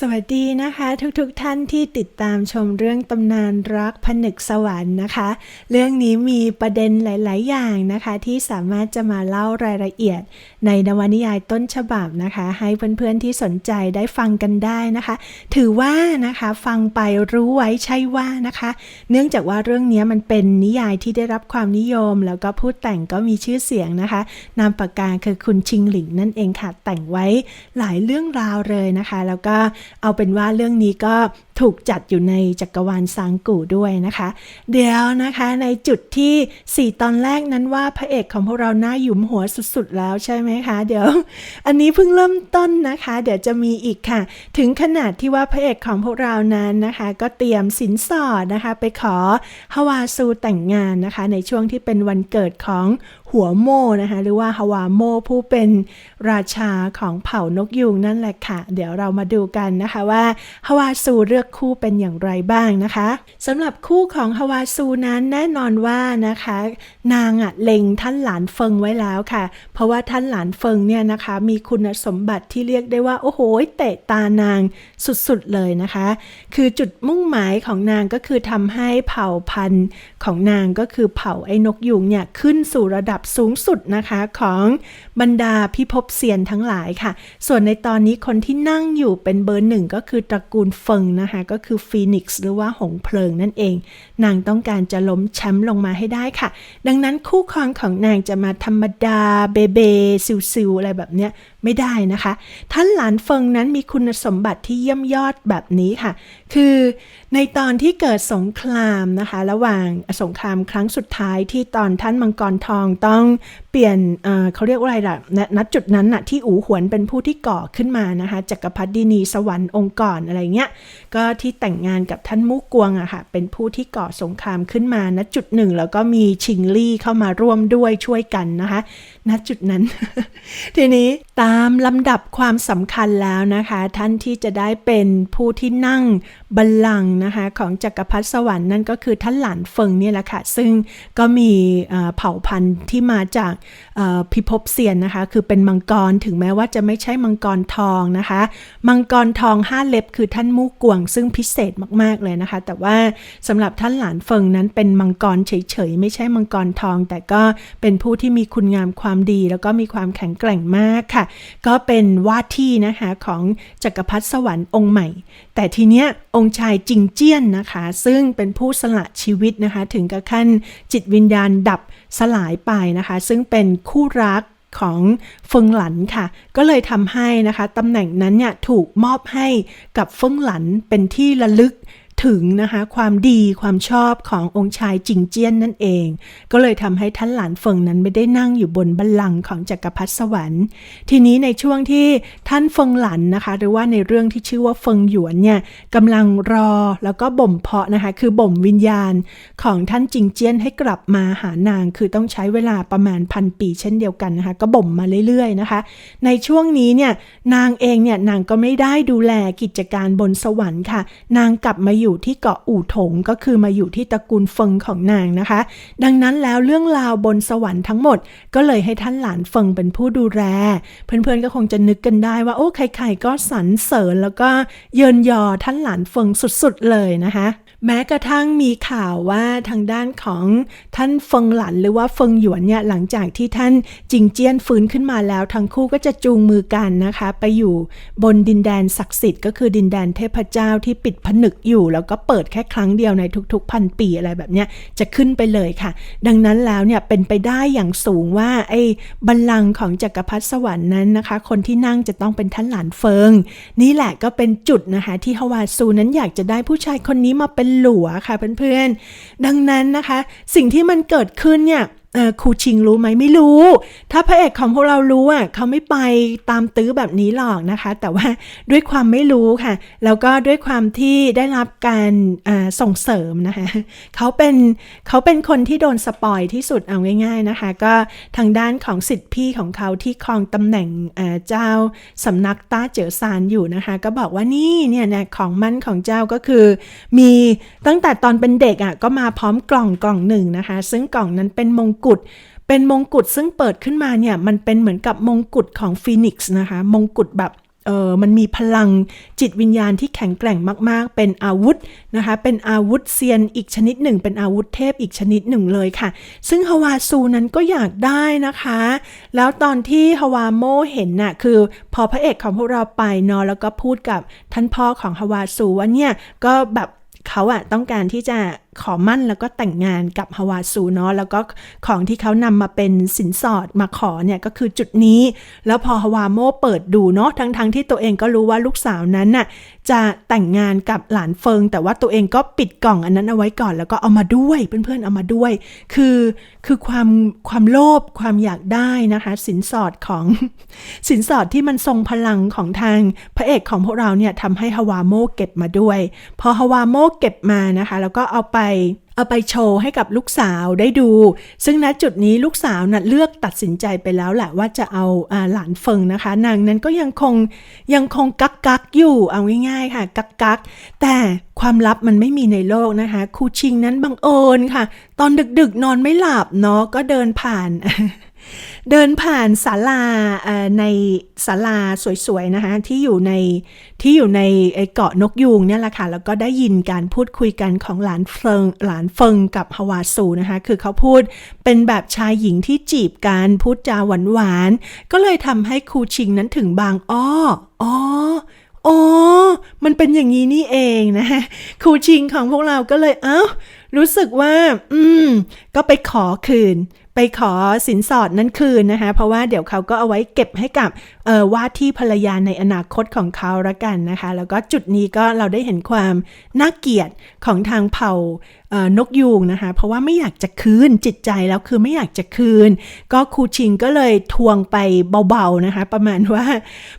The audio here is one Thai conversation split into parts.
สวัสดีนะคะทุกๆทท่านที่ติดตามชมเรื่องตำนานรักผนึกสวรรค์นะคะ เรื่องนี้มีประเด็นหลาย ๆ อย่างนะคะ ที่สามารถจะมาเล่ารายละเอียด ในนวนิยายต้นฉบับนะคะ ให้เพื่อน ๆ ที่สนใจได้ฟังกันได้นะคะ ถือว่านะคะฟังไปรู้ไว้ใช่ว่านะคะ เนื่องจากว่าเรื่องนี้มันเป็นนิยายที่ได้รับความนิยม แล้วก็ผู้แต่งก็มีชื่อเสียงนะคะ นามปากกาคือคุณชิงหลิงนั่นเองค่ะแต่งไว้หลายเรื่องราวเลยนะคะ แล้วก็เอาเป็นว่าเรื่องนี้ก็ ถูกจัดอยู่ในจักรวาลซางกูด้วยนะคะ เดี๋ยวนะคะในจุดที่ 4 ตอนแรกนั้นว่าพระเอกของพวกเราหน้าหยุมหัวสุดๆแล้วใช่ไหมคะ เดี๋ยว อันนี้เพิ่งเริ่มต้นนะคะ เดี๋ยวจะมีอีกค่ะ ถึงขนาดที่ว่าพระเอกของพวกเรานั้นนะคะ ก็เตรียมสินสอดนะคะ ไปขอฮาวาซูแต่งงานนะคะ ในช่วงที่เป็นวันเกิดของหัวโมนะคะหรือว่าฮาวาโมผู้เป็นราชาของเผ่านกยูงนั่นแหละค่ะ เดี๋ยวเรามาดูกันนะคะว่าฮาวาซูเลือกคู่เป็นอย่างไรบ้างนะคะสำหรับคู่ของฮาวาซูนั้นแน่นอนว่านะคะ นางอะเล็งท่านหลานเฟิงไว้แล้วค่ะ เพราะว่าท่านหลานเฟิงเนี่ยนะคะ มีคุณสมบัติที่เรียกได้ว่า โอ้โหเตะตานางสุดๆเลยนะคะ คือจุดมุ่งหมายของนางก็คือทำให้เผ่าพันธุ์ของนางก็คือเผ่าไอ้นกยุงเนี่ยขึ้นสู่ระดับสูงสุดนะคะของบรรดาพิภพเซียนทั้งหลายค่ะ ส่วนในตอนนี้คนที่นั่งอยู่เป็นเบอร์หนึ่งก็คือตระกูลเฟิงนะคะก็คือฟีนิกซ์หรือว่าหงเพลิงนั่นเอง นางต้องการจะล้มแชมป์ลงมาให้ได้ค่ะ ดังนั้นคู่ครองของนางจะมาธรรมดาเบเบซิวซิวอะไรแบบเนี้ย ไม่ได้นะคะ ท่านหลานเฟิงนั้นมีคุณสมบัติที่เยี่ยมยอดแบบนี้ค่ะ คือในตอนที่เกิดสงครามนะคะ ระหว่างสงครามครั้งสุดท้ายที่ตอนท่านมังกรทองต้องเปลี่ยนเเขาเรียกว่าอะไรล่ะณจุดนั้นน่ะที่อูหวนเป็นผู้ที่ก่อขึ้นมานะคะจักรพรรดินีสวรรค์องค์ก่อนอะไรเงี้ยก็ที่แต่งงานกับท่านมุกวงอะค่ะเป็นผู้ที่ก่อสงครามขึ้นมาณจุดหนึ่งแล้วก็มีชิงลี่เข้ามาร่วมด้วยช่วยกันนะคะ ณจุดนั้น ทีนี้ตามลำดับความสำคัญแล้วนะคะ ท่านที่จะได้เป็นผู้ที่นั่งบัลลังก์นะคะของจักรพรรดิสวรรค์นั่นก็คือท่านหลานเฟิงนี่แหละค่ะ ซึ่งก็มีเผ่าพันธุ์ที่มาจากพิภพเซียนนะคะ คือเป็นมังกรถึงแม้ว่าจะไม่ใช่มังกรทองนะคะ มังกรทองห้าเล็บคือท่านมู่กวง ซึ่งพิเศษมากๆเลยนะคะ แต่ว่าสำหรับท่านหลานเฟิงนั้นเป็นมังกรเฉยๆ ไม่ใช่มังกรทอง แต่ก็เป็นผู้ที่มีคุณงามความดี แล้วก็มีความแข็งแกร่งมากค่ะ ก็เป็นว่าที่นะคะของจักรพรรดิสวรรค์องค์ใหม่ แต่ทีเนี้ยองค์ชายจิงเจี้ยนนะคะ ซึ่งเป็นผู้สละชีวิตนะคะ ถึงกับขั้นจิตวิญญาณดับสลายไปนะคะ ซึ่งเป็นคู่รักของเฟิงหลันค่ะ ก็เลยทำให้นะคะตำแหน่งนั้นเนี่ยถูกมอบให้กับเฟิงหลันเป็นที่ระลึก ถึงนะคะความดีความชอบขององค์ชายจิงเจี้ยนนั่นเอง ก็เลยทำให้ท่านหลานเฟิงนั้นไม่ได้นั่งอยู่บนบัลลังก์ของจักรพรรดิสวรรค์ ทีนี้ในช่วงที่ท่านเฟิงหลันนะคะ หรือว่าในเรื่องที่ชื่อว่าเฟิงหยวนเนี่ยกำลังรอแล้วก็บ่มเพาะนะคะคือบ่มวิญญาณของท่านจิงเจี้ยนให้กลับมาหานาง คือต้องใช้เวลาประมาณพันปีเช่นเดียวกันนะคะก็บ่มมาเรื่อยๆนะคะ ในช่วงนี้เนี่ยนางเองเนี่ยนางก็ไม่ได้ดูแลกิจการบนสวรรค์ค่ะ นางกลับมาอยูู่่ที่เกาะอู่ถงก็คือมาอยู่ที่ตระกูลเฟิงของนางนะคะ ดังนั้นแล้วเรื่องราวบนสวรรค์ทั้งหมด ก็เลยให้ท่านหลานเฟิงเป็นผู้ดูแล เพื่อนๆก็คงจะนึกกันได้ว่าโอ้ใครๆก็สรรเสริญแล้วก็เยินยอท่านหลานเฟิงสุดๆเลยนะคะ แม้กระทั่งมีข่าวว่าทางด้านของท่านเฟิงหลันหรือว่าเฟิงหยวนเนี่ยหลังจากที่ท่านจิงเจี้ยนฟื้นขึ้นมาแล้ว ทั้งคู่ก็จะจูงมือกันนะคะ ไปอยู่บนดินแดนศักดิ์สิทธิ์ก็คือดินแดนเทพเจ้าที่ปิดผนึกอยู่ แล้วก็เปิดแค่ครั้งเดียวในทุกๆพันปีอะไรแบบเนี้ยจะขึ้นไปเลยค่ะ ดังนั้นแล้วเนี่ยเป็นไปได้อย่างสูงว่าไอ้บัลลังก์ของจักรพรรดิสวรรค์นั้นนะคะ คนที่นั่งจะต้องเป็นท่านหลานเฟิง นี่แหละก็เป็นจุดนะคะที่ฮาวาซูนั้นอยากจะได้ผู้ชายคนนี้มาเป็นหลัวค่ะเพื่อนๆ ดังนั้นนะคะ สิ่งที่มันเกิดขึ้นเนี่ย ครูชิงรู้ไหมไม่รู้ ถ้าพระเอกของพวกเรารู้อะเขาไม่ไปตามตื้อแบบนี้หรอกนะคะ แต่ว่าด้วยความไม่รู้ค่ะ แล้วก็ด้วยความที่ได้รับการส่งเสริมนะคะเขาเป็นเขาเป็นคนที่โดนสปอยที่สุดเอาง่าย ๆนะคะ ก็ทางด้านของสิทธิพี่ของเขาที่ครองตำแหน่งเจ้าสำนักต้าเจ๋อซานอยู่นะคะ ก็บอกว่านี่เนี่ยนะของมั่นของเจ้าก็คือ มีตั้งแต่ตอนเป็นเด็กอะก็มาพร้อมกล่องกล่องหนึ่งนะคะ ซึ่งกล่องนั้นเป็นมงกุฎเป็นมงกุฎซึ่งเปิดขึ้นมาเนี่ยมันเป็นเหมือนกับมงกุฎของฟีนิกซ์นะคะ มงกุฎแบบเออมันมีพลังจิตวิญญาณที่แข็งแกร่งมาก ๆ เป็นอาวุธนะคะ เป็นอาวุธเซียนอีกชนิดหนึ่ง เป็นอาวุธเทพอีกชนิดหนึ่งเลยค่ะ ซึ่งฮาวาซูนั้นก็อยากได้นะคะ แล้วตอนที่ฮาวาโมเห็นน่ะคือพอพระเอกของพวกเราไปเนาะแล้วก็พูดกับท่านพ่อของฮาวาซูว่าเนี่ยก็แบบเขาอะต้องการที่จะ ขอมั่นแล้วก็แต่งงานกับฮาวาซูเนาะแล้วก็ของที่เขานำมาเป็นสินสอดมาขอเนี่ยก็คือจุดนี้ แล้วพอฮาวาโมเปิดดูเนาะทั้งๆทที่ตัวเองก็รู้ว่าลูกสาวนั้นน่ะจะแต่งงานกับหลานเฟิง แต่ว่าตัวเองก็ปิดกล่องอันนั้นเอาไว้ก่อน แล้วก็เอามาด้วยเพื่อนๆเอามาด้วย คือคือความความโลภความอยากได้นะคะ สินสอดของสินสอดที่มันทรงพลังของทางพระเอกของพวกเราเนี่ยทำให้ฮาวาโมเก็บมาด้วย พอฮาวาโมเก็บมานะคะ แล้วก็เอาไปเอาไปโชว์ให้กับลูกสาวได้ดู ซึ่งณจุดนี้ลูกสาวน่ะเลือกตัดสินใจไปแล้วแหละว่าจะเอาอาหลานเฟิงนะคะ นางนั้นก็ยังคงยังคงกักกักอยู่เอาง่ายๆค่ะ กักกักแต่ความลับมันไม่มีในโลกนะคะ คูชิงนั้นบังเอิญค่ะ ตอนดึกๆนอนไม่หลับเนาะก็เดินผ่าน เดินผ่านศาลาในศาลาสวยๆนะคะที่อยู่ในที่อยู่ในเกาะนกยูงเนี่ยแหละค่ะแล้วก็ได้ยินการพูดคุยกันของหลานเฟิงหลานเฟิงกับฮาวาซูนะคะคือเขาพูดเป็นแบบชายหญิงที่จีบกันพูดจาหวานๆก็เลยทำให้ครูชิงนั้นถึงบางอ้ออ๋ออ๋อ มันเป็นอย่างนี้นี่เองนะครูชิงของพวกเราก็เลยเอ้า รู้สึกว่า อืม ก็ไปขอคืน ไปขอสินสอดนั้นคืนนะคะ เพราะว่าเดี๋ยวเขาก็เอาไว้เก็บให้กับออว่าที่ภรรยาในอนาคตของเขาละกันนะคะ แล้วก็จุดนี้ก็เราได้เห็นความน่าเกลียดของทางเผ่านกยูงนะคะ เพราะว่าไม่อยากจะคืนจิตใจแล้วคือไม่อยากจะคืน ก็ครูชิงก็เลยทวงไปเบาๆนะคะ ประมาณว่า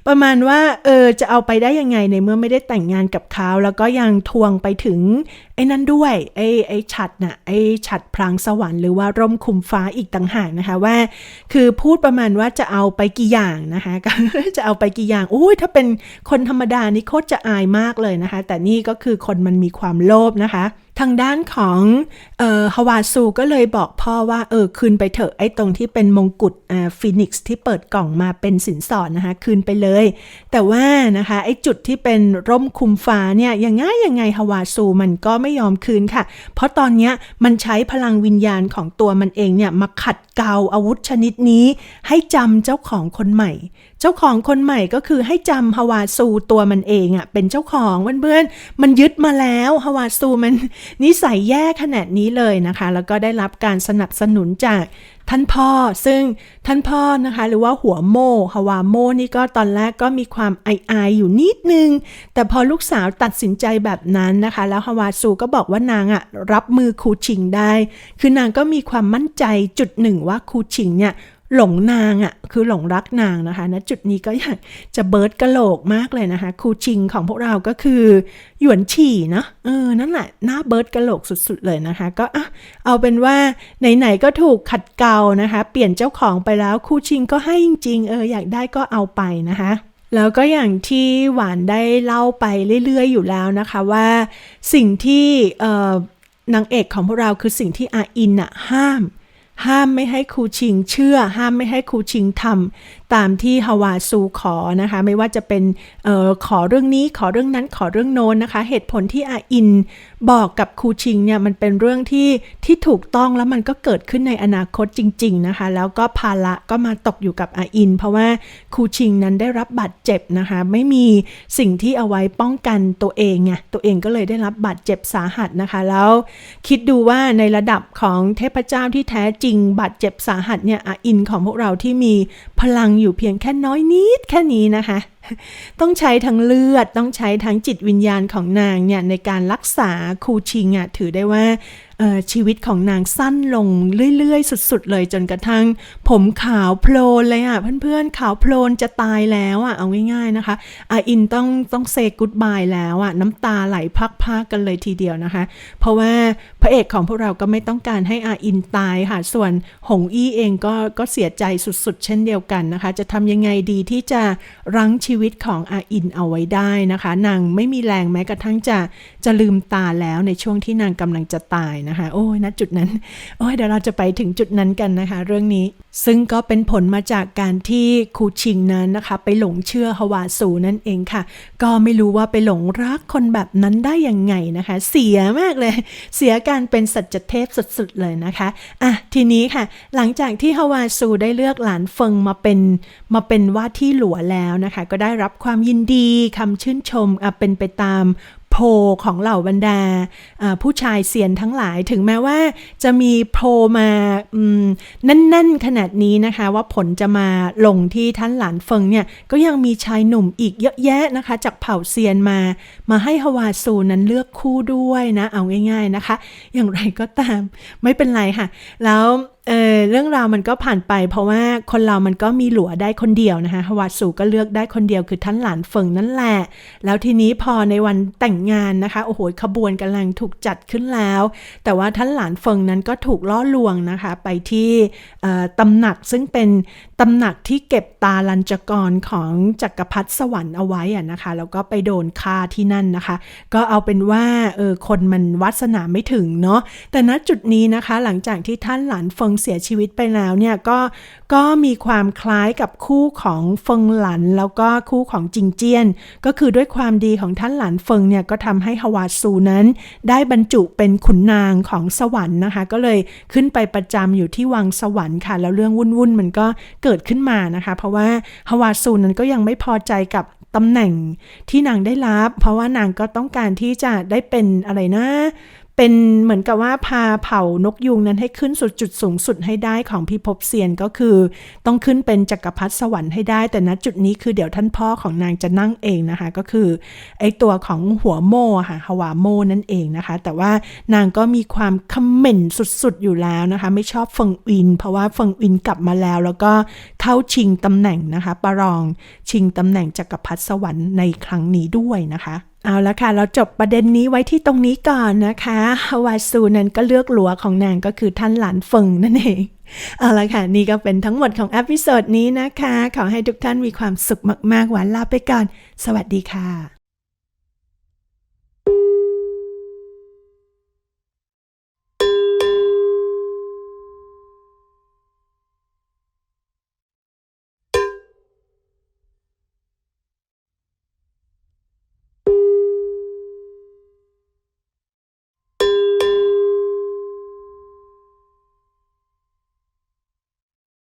ประมาณว่าเออจะเอาไปได้ยังไงในเมื่อไม่ได้แต่งงานกับเขาแล้วก็ยังทวงไปถึงไอ้นั่นด้วยไอ้ไอ้ฉัดน่ะไอ้ฉัดพรางสวรรค์หรือว่าร่มคุมฟ้าอีกต่างหากนะคะว่า คือพูดประมาณว่าจะเอาไปกี่อย่างนะคะจะเอาไปกี่อย่างอุ้ยถ้าเป็นคนธรรมดานี่โคตรจะอายมากเลยนะคะ แต่นี่ก็คือคนมันมีความโลภนะคะ ทางด้านของเอ่อฮาวาซูก็เลยบอกพ่อว่าเออคืนไปเถอะไอ้ตรงที่เป็นมงกุฎอ่าฟีนิกซ์ที่เปิดกล่องมาเป็นสินสอดนะคะคืนไปเลย แต่ว่านะคะไอ้จุดที่เป็นร่มคุมฟ้าเนี่ยยังไงยังไงฮาวาซูมันก็ไม่ยอมคืนค่ะ เพราะตอนเนี้ยมันใช้พลังวิญญาณของตัวมันเองเนี่ยมาขัดเกลาอาวุธชนิดนี้ ให้จำเจ้าของคนใหม่เจ้าของคนใหม่ก็คือให้จำฮาวาซูตัวมันเองอะ่ะเป็นเจ้าของเพื่อนๆมันยึดมาแล้วฮาวาซูมันนิสัยแย่ขนาดนี้เลยนะคะ แล้วก็ได้รับการสนับสนุนจากท่านพ่อ ซึ่งท่านพ่อนะคะ หรือว่าหัวโมฮาวาโมนี่ก็ตอนแรกก็มีความอายๆอยู่นิดนึง แต่พอลูกสาวตัดสินใจแบบนั้นนะคะ แล้วฮาวาซูก็บอกว่านางอะรับมือครูชิงได้ คือนางก็มีความมั่นใจจุดหนึ่งว่าครูชิงเนี่ย หลงนางอะ่ะคือหลงรักนางนะคะณจุดนี้ก็อยากจะเบิร์ดกะโหลกมากเลยนะคะครูชิงของพวกเราก็คือหยวนฉี่เนาะเออนั่นแหละหน้าเบิร์ดกะโหลกสุดๆเลยนะคะ ก็อะเอาเป็นว่าไหนๆก็ถูกขัดเกลานะคะ เปลี่ยนเจ้าของไปแล้วครูชิงก็ให้จริงๆเอออยากได้ก็เอาไปนะคะแล้วก็อย่างที่หวานได้เล่าไปเรื่อย ๆ อยู่แล้วนะคะว่าสิ่งที่นางเอกของพวกเราคือสิ่งที่อาอินอะห้าม ห้ามไม่ให้ครูชิงเชื่อ ห้ามไม่ให้ครูชิงทำตามที่ฮาวาซูขอนะคะ ไม่ว่าจะเป็นออขอเรื่องนี้ขอเรื่องนั้นขอเรื่องโน้นนะคะ เหตุผลที่อาอินบอกกับครูชิงเนี่ยมันเป็นเรื่องที่ที่ถูกต้องแล้วมันก็เกิดขึ้นในอนาคตจริง ๆนะคะ แล้วก็ภาระก็มาตกอยู่กับอาอิน เพราะว่าครูชิงนั้นได้รับบาดเจ็บนะคะ ไม่มีสิ่งที่เอาไว้ป้องกันตัวเองไงตัวเองก็เลยได้รับบาดเจ็บสาหัสนะคะ แล้วคิดดูว่าในระดับของเทพเจ้าที่แท้จริงริงบาดเจ็บสาหัสเนี่ยออินของพวกเราที่มีพลังอยู่เพียงแค่น้อยนิดแค่นี้นะคะ ต้องใช้ทั้งเลือดต้องใช้ทั้งจิตวิญญาณของนางเนี่ยในการรักษาครูชิงอะถือได้ว่าชีวิตของนางสั้นลงเรื่อยๆ สุดๆ เลยจนกระทั่ง ผมขาวโพลนเลยอะเพื่อนๆขาวโพลนจะตายแล้วอะเอาง่ายๆนะคะอาอินต้องต้องเซกุดบายแล้วอะน้ำตาไหลพากๆกันเลยทีเดียวนะคะ เพราะว่าพระเอกของพวกเราก็ไม่ต้องการให้อาอินตายค่ะ ส่วนหงอี้เองก็ก็เสียใจสุดๆ เช่นเดียวกันนะคะ จะทำยังไงดีที่จะรั้งชีีวิตของอาอินเอาไว้ได้นะคะ นางไม่มีแรงแม้กระทั่งจะจะลืมตาแล้วในช่วงที่นางกำลังจะตายนะคะ โอ้ยณจุดนั้น โอ้ยเดี๋ยวเราจะไปถึงจุดนั้นกันนะคะ เรื่องนี้ซึ่งก็เป็นผลมาจากการที่คูชิงนั้นนะคะ ไปหลงเชื่อฮวาสูนั่นเองค่ะ ก็ไม่รู้ว่าไปหลงรักคนแบบนั้นได้ยังไงนะคะ เสียมากเลย เสียการเป็นสัจเทพสุดๆเลยนะคะอะทีนี้ค่ะ หลังจากที่ฮวาสูได้เลือกหลานเฟิงมาเป็นมาเป็นว่าที่หลัวแล้วนะคะก็ได้รับความยินดีคำชื่นชมเป็นไปตามโพของเหล่าบรรดาผู้ชายเซียนทั้งหลายถึงแม้ว่าจะมีโพมาแน่นๆ ขนาดนี้นะคะ ว่าผลจะมาลงที่ท่านหลานเฟิงเนี่ยก็ยังมีชายหนุ่มอีกเยอะแยะนะคะ จากเผ่าเซียนมา มาให้ฮวาซูนั้นเลือกคู่ด้วยนะ เอาง่าย ๆนะคะ อย่างไรก็ตามไม่เป็นไรค่ะ แล้ว เออเรื่องราวมันก็ผ่านไป เพราะว่าคนเรามันก็มีหลัวได้คนเดียวนะคะฮวาสูก็เลือกได้คนเดียวคือท่านหลานเฟิงนั่นแหละ แล้วทีนี้พอในวันแต่งงานนะคะโอ้โหขบวนกำลังถูกจัดขึ้นแล้ว แต่ว่าท่านหลานเฟิงนั้นก็ถูกล่อลวงนะคะไปที่ตำหนักซึ่งเป็นตำหนักที่เก็บตาลัญจกรของจักรพรรดิสวรรค์เอาไว้อะนะคะแล้วก็ไปโดนฆ่าที่นั่นนะคะ ก็เอาเป็นว่าเออคนมันวัสนาไม่ถึงเนาะแต่ณจุดนี้นะคะหลังจากที่ท่านหลานเฟิงเสียชีวิตไปแล้วเนี่ยก็ก็มีความคล้ายกับคู่ของเฟิงหลัน แล้วก็คู่ของจิงเจียน ก็คือด้วยความดีของท่านหลานเฟิงเนี่ยก็ทำให้ฮวาซูนั้น ได้บรรจุเป็นขุนนางของสวรรค์นะคะ ก็เลยขึ้นไปประจำอยู่ที่วังสวรรค์ค่ะ แล้วเรื่องวุ่นๆมันก็เกิดขึ้นมานะคะ เพราะว่าฮวาซูนั้นก็ยังไม่พอใจกับตำแหน่งที่นางได้รับ เพราะว่านางก็ต้องการที่จะได้เป็นอะไรนะ เป็นเหมือนกับว่าพาเผ่านกยูงนั้นให้ขึ้นสุดจุดสูงสุดให้ได้ของพิภพเซียนก็คือ ต้องขึ้นเป็นจักรพรรดิสวรรค์ให้ได้ แต่ณจุดนี้คือเดี๋ยวท่านพ่อของนางจะนั่งเองนะคะ ก็คือไอตัวของหัวโม่ค่ะฮวาโม่นั่นเองนะคะ แต่ว่านางก็มีความคอมเมนต์สุดๆอยู่แล้วนะคะ ไม่ชอบเฟิงอิน เพราะว่าเฟิงอินกลับมาแล้ว แล้วก็เข้าชิงตำแหน่งนะคะประลองชิงตำแหน่งจักรพรรดิสวรรค์ในครั้งนี้ด้วยนะคะ เอาละค่ะ เราจบประเด็นนี้ไว้ที่ตรงนี้ก่อนนะคะฮาวาซูนั้นก็เลือกหลัวของนางก็คือท่านหลานเฟิงนั่นเอง เอาละค่ะ นี่ก็เป็นทั้งหมดของอพิโซดนี้นะคะ ขอให้ทุกท่านมีความสุขมากๆหวานลาไปก่อน สวัสดีค่ะ